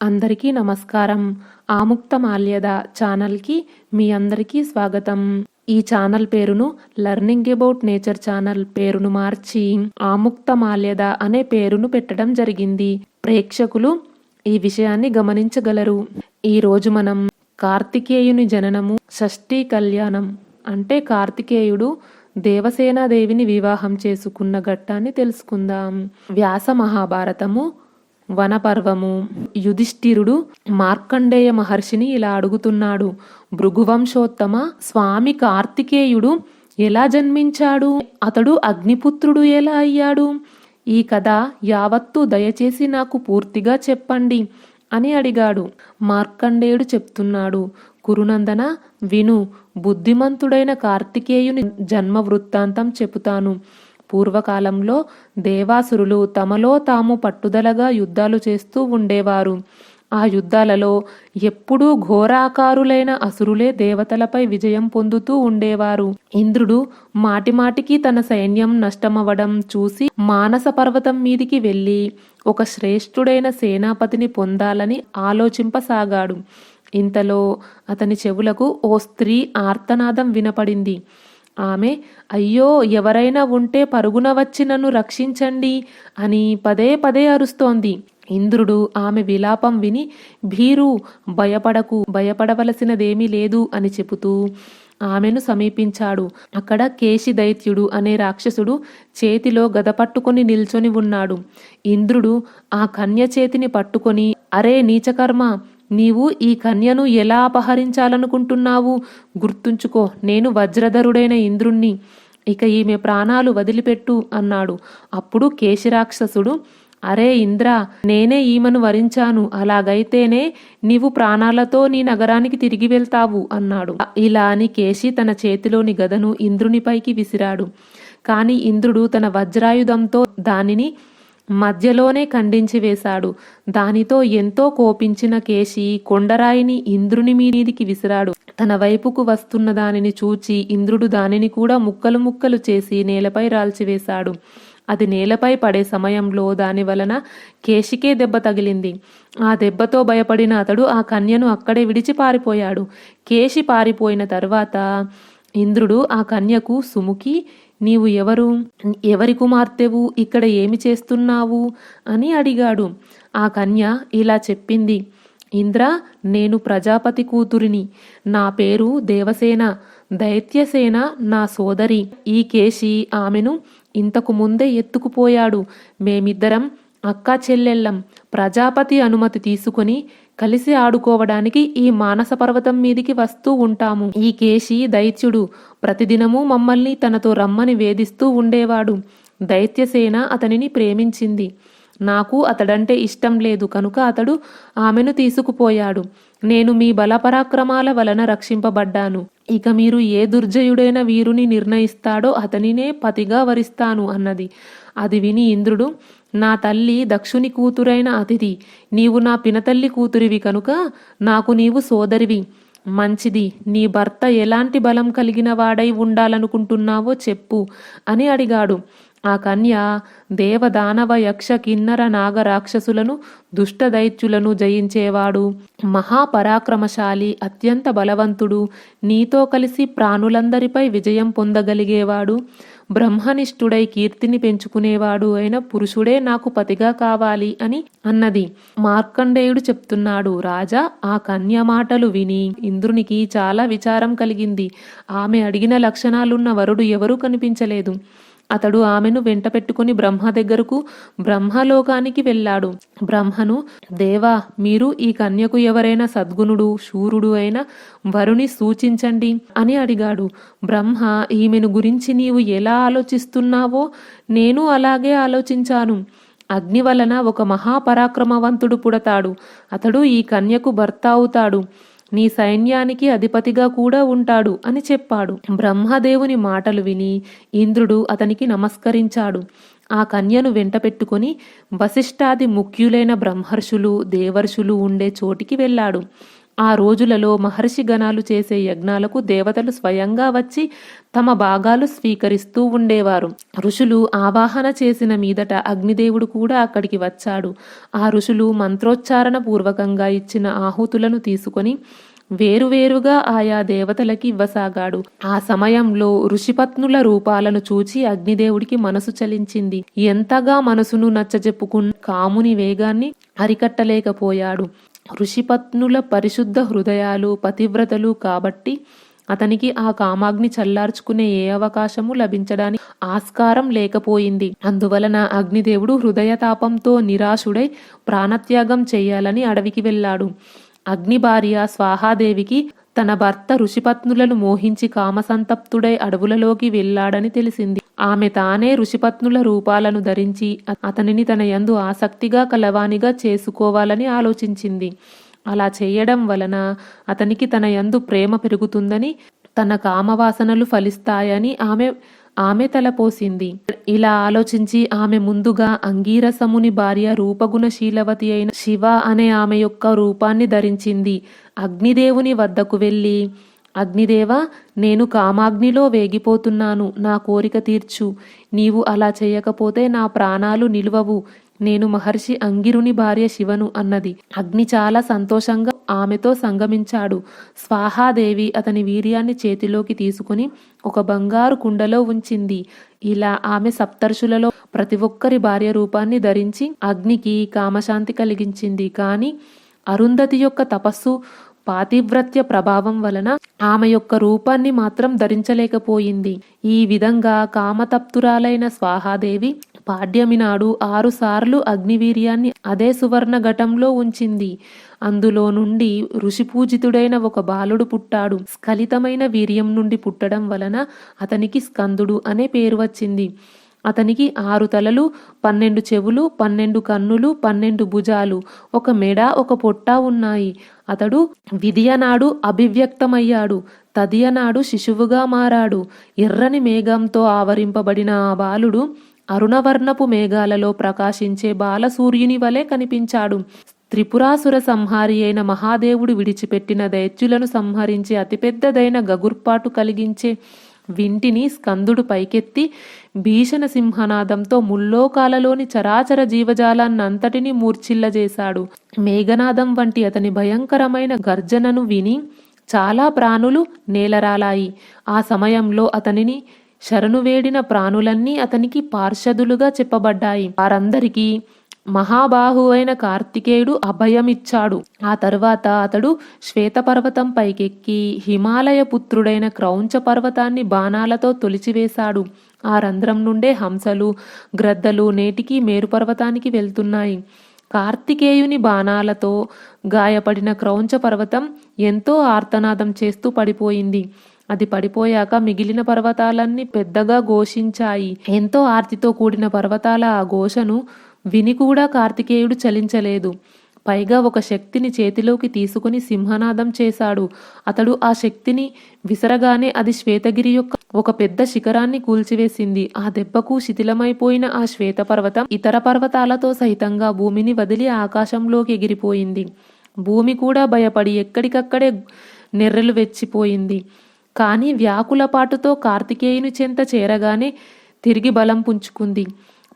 అందరికీ నమస్కారం. ఆముక్త మాల్యద ఛానల్కి మీ అందరికీ స్వాగతం. ఈ ఛానల్ పేరును లర్నింగ్ అబౌట్ నేచర్ ఛానల్ పేరును మార్చి ఆముక్త మాల్యద అనే పేరును పెట్టడం జరిగింది. ప్రేక్షకులు ఈ విషయాన్ని గమనించగలరు. ఈ రోజు మనం కార్తికేయుని జననము షష్ఠీ కళ్యాణం అంటే కార్తికేయుడు దేవసేనాదేవిని వివాహం చేసుకున్న ఘట్టాన్ని తెలుసుకుందాం. వ్యాస మహాభారతము వనపర్వము. యుధిష్ఠిరుడు మార్కండేయ మహర్షిని ఇలా అడుగుతున్నాడు. భృగువంశోత్తమ స్వామి కార్తికేయుడు ఎలా జన్మించాడు? అతడు అగ్నిపుత్రుడు ఎలా అయ్యాడు? ఈ కథ యావత్తు దయచేసి నాకు పూర్తిగా చెప్పండి అని అడిగాడు. మార్కండేయుడు చెప్తున్నాడు కురునందన విను బుద్ధిమంతుడైన కార్తికేయుని జన్మ వృత్తాంతం చెబుతాను పూర్వకాలంలో దేవాసురులు తమలో తాము పట్టుదలగా యుద్ధాలు చేస్తూ ఉండేవారు. ఆ యుద్ధాలలో ఎప్పుడూ ఘోరాకారులైన అసురులే దేవతలపై విజయం పొందుతూ ఉండేవారు. ఇంద్రుడు మాటిమాటికి తన సైన్యం నష్టమవడం చూసి మానస పర్వతం మీదికి వెళ్ళి ఒక శ్రేష్ఠుడైన సేనాపతిని పొందాలని ఆలోచింపసాగాడు. ఇంతలో అతని చెవులకు ఓ స్త్రీ ఆర్తనాదం వినపడింది. ఆమె అయ్యో ఎవరైనా ఉంటే పరుగున వచ్చి నన్ను రక్షించండి అని పదే పదే అరుస్తోంది. ఇంద్రుడు ఆమె విలాపం విని భీరు భయపడకు భయపడవలసినదేమీ లేదు అని చెబుతూ ఆమెను సమీపించాడు. అక్కడ కేశి దైత్యుడు అనే రాక్షసుడు చేతిలో గద పట్టుకొని నిల్చొని ఉన్నాడు. ఇంద్రుడు ఆ కన్య చేతిని పట్టుకొని అరే నీచకర్మ నీవు ఈ కన్యను ఎలా అపహరించాలనుకుంటున్నావు? గుర్తుంచుకో నేను వజ్రధరుడైన ఇంద్రుణ్ణి. ఇక ఈమె ప్రాణాలు వదిలిపెట్టు అన్నాడు. అప్పుడు కేశిరాక్షసుడు అరే ఇంద్ర నేనే ఈమెను వరించాను. అలాగైతేనే నీవు ప్రాణాలతో నీ నగరానికి తిరిగి వెళ్తావు అన్నాడు. ఇలా అని కేశి తన చేతిలోని గదను ఇంద్రునిపైకి విసిరాడు. కాని ఇంద్రుడు తన వజ్రాయుధంతో దానిని మధ్యలోనే ఖండించి వేశాడు. దానితో ఎంతో కోపించిన కేశి కొండరాయిని ఇంద్రుని మీదికి విసిరాడు. తన వైపుకు వస్తున్న దానిని చూచి ఇంద్రుడు దానిని కూడా ముక్కలు ముక్కలు చేసి నేలపై రాల్చివేశాడు అది నేలపై పడే సమయంలో దాని వలన కేశికే దెబ్బ తగిలింది. ఆ దెబ్బతో భయపడిన అతడు ఆ కన్యను అక్కడే విడిచి పారిపోయాడు. కేశి పారిపోయిన తర్వాత ఇంద్రుడు ఆ కన్యకు సుముకి నీవు ఎవరు? ఎవరి కుమార్తెవు? ఇక్కడ ఏమి చేస్తున్నావు? అని అడిగాడు. ఆ కన్య ఇలా చెప్పింది ఇంద్ర నేను ప్రజాపతి కూతురిని. నా పేరు దేవసేన దైత్యసేన నా సోదరి. ఈ కేశి ఆమెను ఇంతకు ముందే ఎత్తుకుపోయాడు. మేమిద్దరం అక్కా చెల్లెళ్ళం ప్రజాపతి అనుమతి తీసుకుని కలిసి ఆడుకోవడానికి ఈ మానస పర్వతం మీదికి వస్తూ ఉంటాము. ఈ కేశి దైత్యుడు ప్రతిదినము మమ్మల్ని తనతో రమ్మని వేధిస్తూ ఉండేవాడు. దైత్యసేన అతనిని ప్రేమించింది. నాకు అతడంటే ఇష్టం లేదు కనుక అతడు ఆమెను తీసుకుపోయాడు. నేను మీ బలపరాక్రమాల వలన రక్షింపబడ్డాను. ఇక మీరు ఏ దుర్జయుడైన వీరుని నిర్ణయిస్తాడో అతనినే పతిగా వరిస్తాను అన్నది. అది విని ఇంద్రుడు నా తల్లి దక్షుని కూతురైన అతిథి. నీవు నా పినతల్లి కూతురివి కనుక నాకు నీవు సోదరివి. మంచిది. నీ భర్త ఎలాంటి బలం కలిగిన వాడై ఉండాలనుకుంటున్నావో చెప్పు అని అడిగాడు. ఆ కన్య దేవదానవ యక్ష కిన్నర నాగ రాక్షసులను దుష్ట దైత్యులను జయించేవాడు. మహాపరాక్రమశాలి అత్యంత బలవంతుడు. నీతో కలిసి ప్రాణులందరిపై విజయం పొందగలిగేవాడు. బ్రహ్మనిష్ఠుడై కీర్తిని పెంచుకునేవాడు అయిన పురుషుడే నాకు పతిగా కావాలి అని అన్నది. మార్కండేయుడు చెప్తున్నాడు రాజా ఆ కన్య మాటలు విని ఇంద్రునికి చాలా విచారం కలిగింది. ఆమె అడిగిన లక్షణాలున్న వరుడు ఎవరూ కనిపించలేదు. అతడు ఆమెను వెంట పెట్టుకుని బ్రహ్మ దగ్గరకు బ్రహ్మలోకానికి వెళ్ళాడు. బ్రహ్మను దేవా మీరు ఈ కన్యకు ఎవరైనా సద్గుణుడు శూరుడు అయిన వరుని సూచించండి అని అడిగాడు. బ్రహ్మ ఈమెను గురించి నీవు ఎలా ఆలోచిస్తున్నావో నేను అలాగే ఆలోచించాను. అగ్ని వలన ఒక మహాపరాక్రమవంతుడు పుడతాడు. అతడు ఈ కన్యకు భర్త అవుతాడు. నీ సైన్యానికి అధిపతిగా కూడా ఉంటాడు అని చెప్పాడు. బ్రహ్మదేవుని మాటలు విని ఇంద్రుడు అతనికి నమస్కరించాడు. ఆ కన్యను వెంట పెట్టుకుని వశిష్ఠాది ముఖ్యులైన బ్రహ్మర్షులు దేవర్షులు ఉండే చోటికి వెళ్ళాడు. ఆ రోజులలో మహర్షి గణాలు చేసే యజ్ఞాలకు దేవతలు స్వయంగా వచ్చి తమ భాగాలు స్వీకరిస్తూ ఉండేవారు. ఋషులు ఆవాహన చేసిన మీదట అగ్నిదేవుడు కూడా అక్కడికి వచ్చాడు. ఆ ఋషులు మంత్రోచ్చారణ పూర్వకంగా ఇచ్చిన ఆహుతులను తీసుకొని వేరువేరుగా ఆయా దేవతలకి ఇవ్వసాగాడు. ఆ సమయంలో ఋషిపత్నుల రూపాలను చూచి అగ్నిదేవుడికి మనసు చలించింది. ఎంతగా మనసును నచ్చజెప్పుకున్న కాముని వేగాన్ని అరికట్టలేకపోయాడు. ఋషిపత్నుల పరిశుద్ధ హృదయాలు పతివ్రతలు కాబట్టి అతనికి ఆ కామాగ్ని చల్లార్చుకునే ఏ అవకాశము లభించడానికి ఆస్కారం లేకపోయింది. అందువలన అగ్నిదేవుడు హృదయతాపంతో నిరాశుడై ప్రాణత్యాగం చేయాలని అడవికి వెళ్ళాడు. అగ్ని భార్య స్వాహాదేవికి తన భర్త ఋషిపత్నులను మోహించి కామసంతప్తుడై అడవులలోకి వెళ్ళాడని తెలిసింది. ఆమె తానే ఋషిపత్నుల రూపాలను ధరించి అతనిని తన యందు ఆసక్తిగా కలవానిగా చేసుకోవాలని ఆలోచించింది. అలా చేయడం వలన అతనికి తన యందు ప్రేమ పెరుగుతుందని తన కామవాసనలు ఫలిస్తాయని ఆమె ఆమె తలపోసింది ఇలా ఆలోచించి ఆమె ముందుగా అంగీరసముని భార్య రూపగుణశీలవతి అయిన శివ అనే ఆమె యొక్క రూపాన్ని ధరించింది. అగ్నిదేవుని వద్దకు వెళ్ళి అగ్నిదేవ నేను కామాగ్నిలో వేగిపోతున్నాను. నా కోరిక తీర్చు. నీవు అలా చేయకపోతే నా ప్రాణాలు నిలువవు. నేను మహర్షి అంగిరుని భార్య శివను అన్నది. అగ్ని చాలా సంతోషంగా ఆమెతో సంగమించాడు. స్వాహాదేవి అతని వీర్యాన్ని చేతిలోకి తీసుకుని ఒక బంగారు కుండలో ఉంచింది. ఇలా ఆమె సప్తర్షులలో ప్రతి ఒక్కరి భార్య రూపాన్ని ధరించి అగ్నికి కామశాంతి కలిగించింది. కాని అరుంధతి యొక్క తపస్సు పాతివ్రత్య ప్రభావం వలన ఆమె యొక్క రూపాన్ని మాత్రం ధరించలేకపోయింది. ఈ విధంగా కామతప్తురాలైన స్వాహాదేవి పాడ్యమి నాడు ఆరుసార్లు అగ్నివీర్యాన్ని అదే సువర్ణ ఘటంలో ఉంచింది. అందులో నుండి ఋషిపూజితుడైన ఒక బాలుడు పుట్టాడు. స్ఖలితమైన వీర్యం నుండి పుట్టడం వలన అతనికి స్కందుడు అనే పేరు వచ్చింది. అతనికి ఆరు తలలు పన్నెండు చెవులు పన్నెండు కన్నులు పన్నెండు భుజాలు ఒక మెడ ఒక పొట్ట ఉన్నాయి. అతడు విధియనాడు అభివ్యక్తమయ్యాడు. తదియనాడు శిశువుగా మారాడు. ఎర్రని మేఘంతో ఆవరింపబడిన ఆ బాలుడు అరుణవర్ణపు మేఘాలలో ప్రకాశించే బాలసూర్యుని వలె కనిపించాడు. త్రిపురాసుర సంహారి అయిన మహాదేవుడు విడిచిపెట్టిన దైత్యులను సంహరించే అతిపెద్దదైన గగుర్పాటు కలిగించే వింటిని స్కందుడు పైకెత్తి భీషణ సింహనాదంతో ముల్లోకాలలోని చరాచర జీవజాలాన్నంతటినీ మూర్ఛిల్లజేశాడు. మేఘనాదం వంటి అతని భయంకరమైన గర్జనను విని చాలా ప్రాణులు నేలరాలాయి. ఆ సమయంలో అతనిని శరణు వేడిన ప్రాణులన్నీ అతనికి పార్షదులుగా చెప్పబడ్డాయి. వారందరికీ మహాబాహు అయిన కార్తికేయుడు అభయమిచ్చాడు. ఆ తర్వాత అతడు శ్వేతపర్వతం పైకెక్కి హిమాలయ పుత్రుడైన క్రౌంచ పర్వతాన్ని బాణాలతో తొలిచివేశాడు. ఆ రంధ్రం నుండే హంసలు గ్రద్దలు నేటికి మేరుపర్వతానికి వెళ్తున్నాయి. కార్తికేయుని బాణాలతో గాయపడిన క్రౌంచ పర్వతం ఎంతో ఆర్తనాదం చేస్తూ పడిపోయింది. అది పడిపోయాక మిగిలిన పర్వతాలన్నీ పెద్దగా ఘోషించాయి. ఎంతో ఆర్తితో కూడిన పర్వతాల ఆ ఘోషను విని కూడా కార్తికేయుడు చలించలేదు. పైగా ఒక శక్తిని చేతిలోకి తీసుకుని సింహనాదం చేశాడు. అతడు ఆ శక్తిని విసరగానే అది శ్వేతగిరి యొక్క ఒక పెద్ద శిఖరాన్ని కూల్చివేసింది. ఆ దెబ్బకు శిథిలమైపోయిన ఆ శ్వేత పర్వతం ఇతర పర్వతాలతో సహితంగా భూమిని వదిలి ఆకాశంలోకి ఎగిరిపోయింది. భూమి కూడా భయపడి ఎక్కడికక్కడే నెర్రెలు వెచ్చిపోయింది. కానీ వ్యాకులపాటుతో కార్తికేయుని చెంత చేరగానే తిరిగి బలం పుంజుకుంది.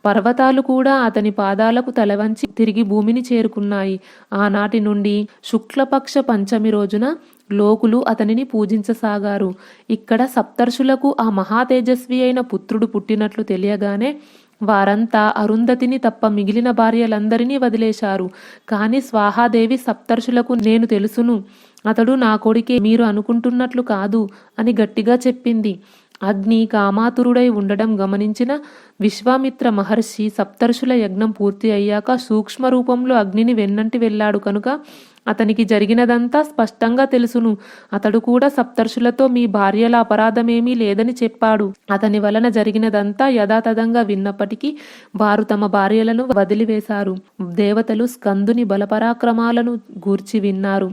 పర్వతాలు కూడా అతని పాదాలకు తలవంచి తిరిగి భూమిని చేరుకున్నాయి. ఆనాటి నుండి శుక్లపక్ష పంచమి రోజున లోకులు అతనిని పూజించసాగారు. ఇక్కడ సప్తర్షులకు ఆ మహాతేజస్వి అయిన పుత్రుడు పుట్టినట్లు తెలియగానే వారంతా అరుంధతిని తప్ప మిగిలిన భార్యలందరినీ వదిలేశారు. కాని స్వాహాదేవి సప్తర్షులకు నేను తెలుసును. అతడు నా కొడుకే మీరు అనుకుంటున్నట్లు కాదు అని గట్టిగా చెప్పింది. అగ్ని కామాతురుడై ఉండడం గమనించిన విశ్వామిత్ర మహర్షి సప్తర్షుల యజ్ఞం పూర్తి అయ్యాక సూక్ష్మ రూపంలో అగ్నిని వెన్నంటి వెళ్ళాడు కనుక అతనికి జరిగినదంతా స్పష్టంగా తెలుసును. అతడు కూడా సప్తర్షులతో మీ భార్యల అపరాధమేమీ లేదని చెప్పాడు. అతని వలన జరిగినదంతా యథాతథంగా విన్నప్పటికీ వారు తమ భార్యలను వదిలివేశారు. దేవతలు స్కందుని బలపరాక్రమాలను గూర్చి విన్నారు.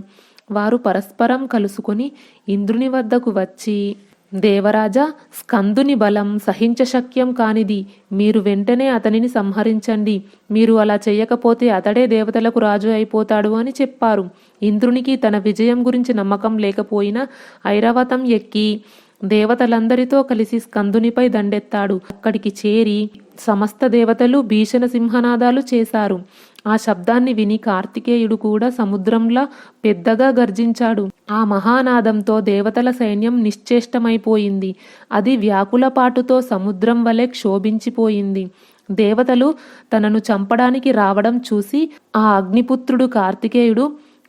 వారు పరస్పరం కలుసుకొని ఇంద్రుని వద్దకు వచ్చి దేవరాజా స్కందుని బలం సహించశక్యం కానిది. మీరు వెంటనే అతనిని సంహరించండి. మీరు అలా చేయకపోతే అతడే దేవతలకు రాజు అయిపోతాడు అని చెప్పారు. ఇంద్రునికి తన విజయం గురించి నమ్మకం లేకపోయినా ఐరావతం ఎక్కి దేవతలందరితో కలిసి స్కందునిపై దండెత్తాడు. అక్కడికి చేరి సమస్త దేవతలు భీషణ సింహనాదాలు చేశారు. ఆ శబ్దాన్ని విని కార్తికేయుడు కూడా సముద్రంలా పెద్దగా గర్జించాడు. ఆ మహానాదంతో దేవతల సైన్యం నిశ్చేష్టమైపోయింది. అది వ్యాకులపాటుతో సముద్రం వలె క్షోభించిపోయింది. దేవతలు తనను చంపడానికి రావడం చూసి ఆ అగ్నిపుత్రుడు కార్తికేయుడు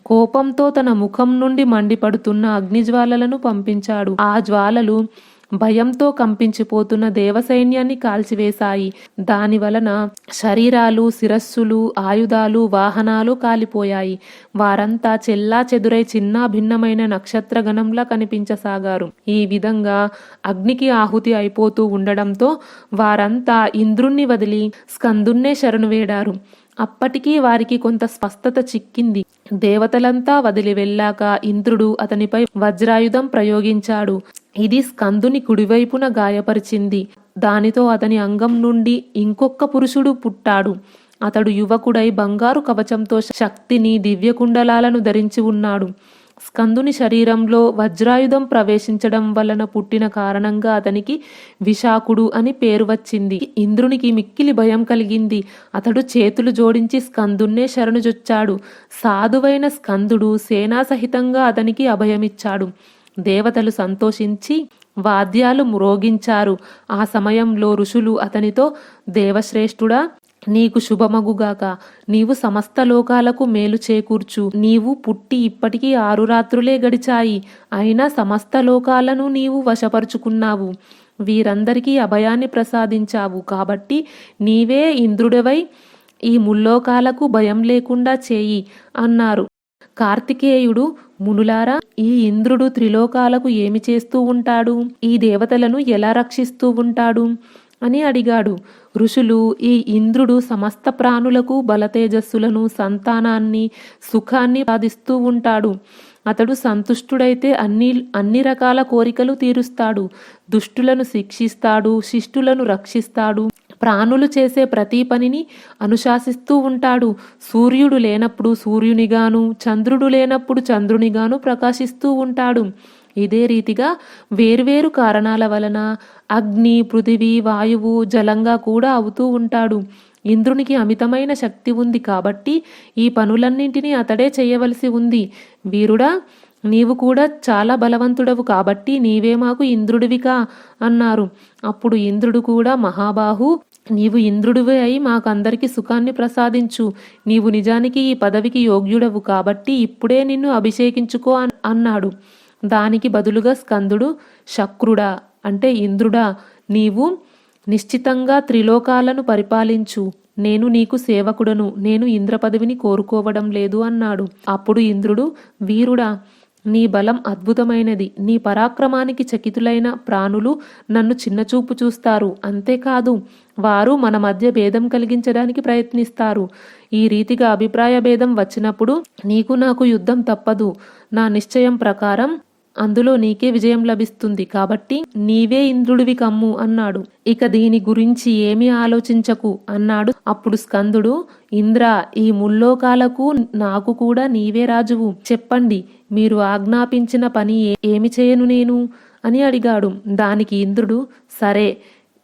కోపంతో తన ముఖం నుండి మండిపడుతున్న అగ్నిజ్వాలలను పంపించాడు. ఆ జ్వాలలు భయంతో కంపించిపోతున్న దేవసైన్యాన్ని కాల్చివేశాయి. దాని వలన శరీరాలు శిరస్సులు ఆయుధాలు వాహనాలు కాలిపోయాయి. వారంతా చెల్లా చెదురై చిన్న భిన్నమైన నక్షత్ర గణంలా కనిపించసాగారు. ఈ విధంగా అగ్నికి ఆహుతి అయిపోతూ ఉండడంతో వారంతా ఇంద్రుణ్ణి వదిలి స్కందున్నే శరణు వేడారు. అప్పటికీ వారికి కొంత స్పష్టత చిక్కింది. దేవతలంతా వదిలి వెళ్ళాక ఇంద్రుడు అతనిపై వజ్రాయుధం ప్రయోగించాడు. ఇది స్కందుని కుడివైపున గాయపరిచింది. దానితో అతని అంగం నుండి ఇంకొక పురుషుడు పుట్టాడు. అతడు యువకుడై బంగారు కవచంతో శక్తిని దివ్యకుండలాలను ధరించి ఉన్నాడు. స్కందుని శరీరంలో వజ్రాయుధం ప్రవేశించడం వలన పుట్టిన కారణంగా అతనికి విశాఖుడు అని పేరు వచ్చింది. ఇంద్రునికి మిక్కిలి భయం కలిగింది. అతడు చేతులు జోడించి స్కందున్నే శరణుజొచ్చాడు. సాధువైన స్కందుడు సేనాసహితంగా అతనికి అభయమిచ్చాడు. దేవతలు సంతోషించి వాద్యాలు మ్రోగించారు. ఆ సమయంలో ఋషులు అతనితో దేవశ్రేష్ఠుడా నీకు శుభమగుగాక. నీవు సమస్త లోకాలకు మేలు చేకూర్చు. నీవు పుట్టి ఇప్పటికీ ఆరు రాత్రులే గడిచాయి. అయినా సమస్త లోకాలను నీవు వశపరుచుకున్నావు. వీరందరికీ అభయాన్ని ప్రసాదించావు. కాబట్టి నీవే ఇంద్రుడవై ఈ ముల్లోకాలకు భయం లేకుండా చేయి అన్నారు. కార్తికేయుడు మునులారా ఈ ఇంద్రుడు త్రిలోకాలకు ఏమి చేస్తూ ఉంటాడు? ఈ దేవతలను ఎలా రక్షిస్తూ ఉంటాడు? అని అడిగాడు. ఋషులు ఈ ఇంద్రుడు సమస్త ప్రాణులకు బలతేజస్సులను సంతానాన్ని సుఖాన్ని సాధిస్తూ ఉంటాడు. అతడు సంతుష్టుడైతే అన్ని అన్ని రకాల కోరికలు తీరుస్తాడు. దుష్టులను శిక్షిస్తాడు శిష్టులను రక్షిస్తాడు. ప్రాణులు చేసే ప్రతి పనిని అనుశాసిస్తూ ఉంటాడు. సూర్యుడు లేనప్పుడు సూర్యునిగాను చంద్రుడు లేనప్పుడు చంద్రునిగాను ప్రకాశిస్తూ ఉంటాడు. ఇదే రీతిగా వేర్వేరు కారణాల వలన అగ్ని పృథివీ వాయువు జలంగా కూడా అవుతూ ఉంటాడు. ఇంద్రునికి అమితమైన శక్తి ఉంది కాబట్టి ఈ పనులన్నింటినీ అతడే చేయవలసి ఉంది. వీరుడా నీవు కూడా చాలా బలవంతుడవు కాబట్టి నీవే మాకు ఇంద్రుడివిగా అన్నారు. అప్పుడు ఇంద్రుడు కూడా మహాబాహు నీవు ఇంద్రుడివే అయి మాకందరికి సుఖాన్ని ప్రసాదించు. నీవు నిజానికి ఈ పదవికి యోగ్యుడవు కాబట్టి ఇప్పుడే నిన్ను అభిషేకించుకో అన్- అన్నాడు. దానికి బదులుగా స్కందుడు శక్రుడా అంటే ఇంద్రుడా నీవు నిశ్చితంగా త్రిలోకాలను పరిపాలించు. నేను నీకు సేవకుడను. నేను ఇంద్ర పదవిని కోరుకోవడం లేదు అన్నాడు. అప్పుడు ఇంద్రుడు వీరుడా నీ బలం అద్భుతమైనది. నీ పరాక్రమానికి చకితులైన ప్రాణులు నన్ను చిన్నచూపు చూస్తారు. అంతేకాదు వారు మన మధ్య భేదం కలిగించడానికి ప్రయత్నిస్తారు. ఈ రీతిగా అభిప్రాయ భేదం వచ్చినప్పుడు నీకు నాకు యుద్ధం తప్పదు. నా నిశ్చయం ప్రకారం అందులో నీకే విజయం లభిస్తుంది కాబట్టి నీవే ఇంద్రుడివి కమ్ము అన్నాడు. ఇక దీని గురించి ఏమీ ఆలోచించకు అన్నాడు. అప్పుడు స్కందుడు ఇంద్ర ఈ ముల్లోకాలకు నాకు కూడా నీవే రాజువు. చెప్పండి మీరు ఆజ్ఞాపించిన పని ఏమి చేయను నేను? అని అడిగాడు. దానికి ఇంద్రుడు సరే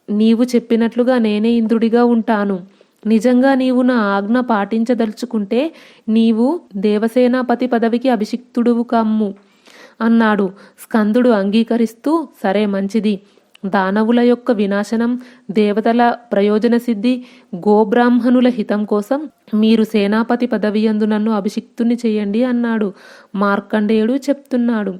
నీవు చెప్పినట్లుగా నేనే ఇంద్రుడిగా ఉంటాను. నిజంగా నీవు నా ఆజ్ఞ పాటించదలుచుకుంటే నీవు దేవసేనాపతి పదవికి అభిషిక్తుడువు కమ్ము. అన్నాడు. స్కందుడు అంగీకరిస్తూ సరే మంచిది. దానవుల యొక్క వినాశనం దేవతల ప్రయోజన సిద్ధి గోబ్రాహ్మణుల హితం కోసం మీరు సేనాపతి పదవియందు నన్ను అభిషిక్తుని చేయండి అన్నాడు. మార్కండేయుడు చెప్తున్నాడు.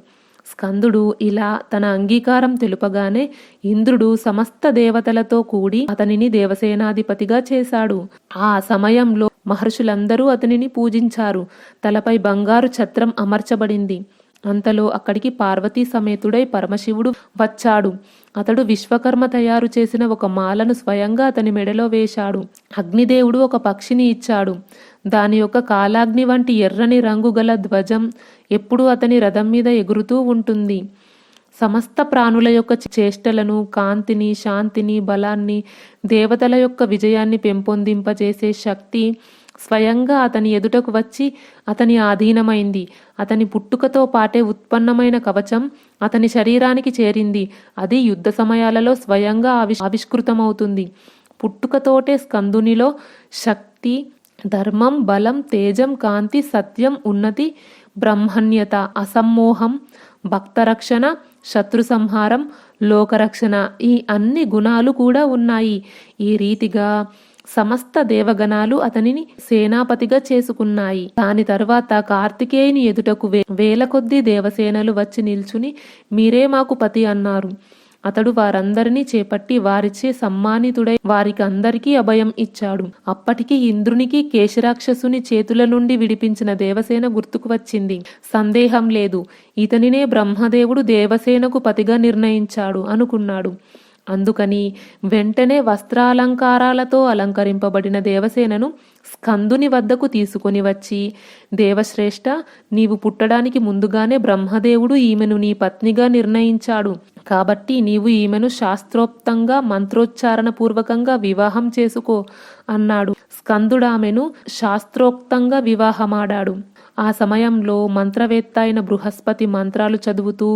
స్కందుడు ఇలా తన అంగీకారం తెలుపగానే ఇంద్రుడు సమస్త దేవతలతో కూడి అతనిని దేవసేనాధిపతిగా చేశాడు. ఆ సమయంలో మహర్షులందరూ అతనిని పూజించారు. తలపై బంగారు ఛత్రం అమర్చబడింది. అంతలో అక్కడికి పార్వతీ సమేతుడై పరమశివుడు వచ్చాడు. అతడు విశ్వకర్మ తయారు చేసిన ఒక మాలను స్వయంగా అతని మెడలో వేశాడు. అగ్నిదేవుడు ఒక పక్షిని ఇచ్చాడు. దాని యొక్క కాలాగ్ని వంటి ఎర్రని రంగు గల ధ్వజం ఎప్పుడూ అతని రథం మీద ఎగురుతూ ఉంటుంది. సమస్త ప్రాణుల యొక్క చేష్టలను కాంతిని శాంతిని బలాన్ని దేవతల యొక్క విజయాన్ని పెంపొందింపజేసే శక్తి స్వయంగా అతని ఎదుటకు వచ్చి అతని ఆధీనమైంది. అతని పుట్టుకతో పాటే ఉత్పన్నమైన కవచం అతని శరీరానికి చేరింది. అది యుద్ధ సమయాలలో స్వయంగా ఆవి ఆవిష్కృతమవుతుంది. పుట్టుకతోటే స్కందునిలో శక్తి ధర్మం బలం తేజం కాంతి సత్యం ఉన్నతి బ్రహ్మణ్యత అసమ్మోహం భక్తరక్షణ శత్రు సంహారం లోకరక్షణ ఈ అన్ని గుణాలు కూడా ఉన్నాయి. ఈ రీతిగా సమస్త దేవగణాలు అతనిని సేనాపతిగా చేసుకున్నాయి. దాని తరువాత కార్తికేయుని ఎదుటకు వే వేల కొద్దీ దేవసేనలు వచ్చి నిల్చుని మీరే మాకు పతి అన్నారు. అతడు వారందరినీ చేపట్టి వారిచే సమ్మానితుడై వారికి అందరికీ అభయం ఇచ్చాడు. అప్పటికి ఇంద్రునికి కేశరాక్షసుని చేతుల నుండి విడిపించిన దేవసేన గుర్తుకు వచ్చింది. సందేహం లేదు. ఇతనినే బ్రహ్మదేవుడు దేవసేనకు పతిగా నిర్ణయించాడు అనుకున్నాడు. అందుకని వెంటనే వస్త్రాలంకారాలతో అలంకరింపబడిన దేవసేనను స్కందుని వద్దకు తీసుకొని వచ్చి దేవశ్రేష్ఠ నీవు పుట్టడానికి ముందుగానే బ్రహ్మదేవుడు ఈమెను నీ పత్నిగా నిర్ణయించాడు. కాబట్టి నీవు ఈమెను శాస్త్రోక్తంగా మంత్రోచ్చారణ పూర్వకంగా వివాహం చేసుకో అన్నాడు. స్కందుడామెను శాస్త్రోక్తంగా వివాహమాడాడు. ఆ సమయంలో మంత్రవేత్త అయిన బృహస్పతి మంత్రాలు చదువుతూ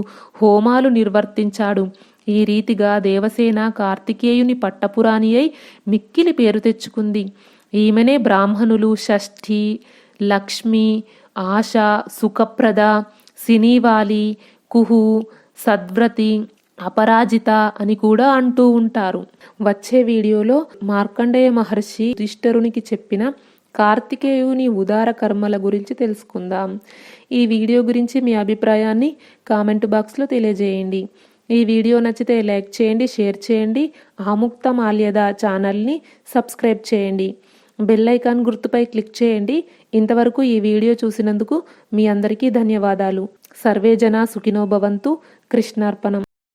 హోమాలు నిర్వర్తించాడు. ఈ రీతిగా దేవసేన కార్తికేయుని పట్టపురాణి అయి మిక్కిలి పేరు తెచ్చుకుంది. ఈమెనే బ్రాహ్మణులు షష్ఠి లక్ష్మి ఆశ సుఖప్రద సినీవాలి కుహు సద్వ్రతి అపరాజిత అని కూడా అంటూ ఉంటారు. వచ్చే వీడియోలో మార్కండేయ మహర్షి రిష్టరునికి చెప్పిన కార్తికేయుని ఉదార కర్మల గురించి తెలుసుకుందాం. ఈ వీడియో గురించి మీ అభిప్రాయాన్ని కామెంట్ బాక్స్లో తెలియజేయండి. ఈ వీడియో నచ్చితే లైక్ చేయండి షేర్ చేయండి ఆముక్త మాల్యద ఛానల్ని సబ్స్క్రైబ్ చేయండి. బెల్ ఐకాన్ గుర్తుపై క్లిక్ చేయండి. ఇంతవరకు ఈ వీడియో చూసినందుకు మీ అందరికీ ధన్యవాదాలు. సర్వే జన సుఖినోభవంతు కృష్ణార్పణం.